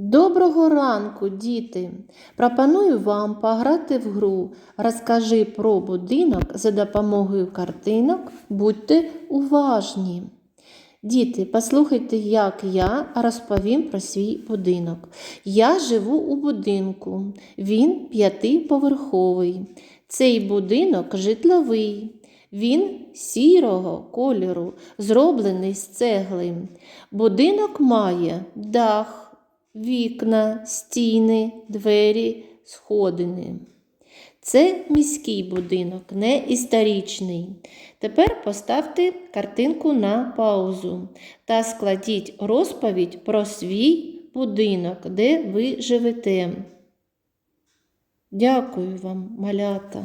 Доброго ранку, діти! Пропоную вам пограти в гру. Розкажи про будинок за допомогою картинок. Будьте уважні. Діти, послухайте, як я розповім про свій будинок. Я живу у будинку. Він п'ятиповерховий. Цей будинок житловий. Він сірого кольору, зроблений з цегли. Будинок має дах, вікна, стіни, двері, сходини. Це міський будинок, не історичний. Тепер поставте картинку на паузу та складіть розповідь про свій будинок, де ви живете. Дякую вам, малята.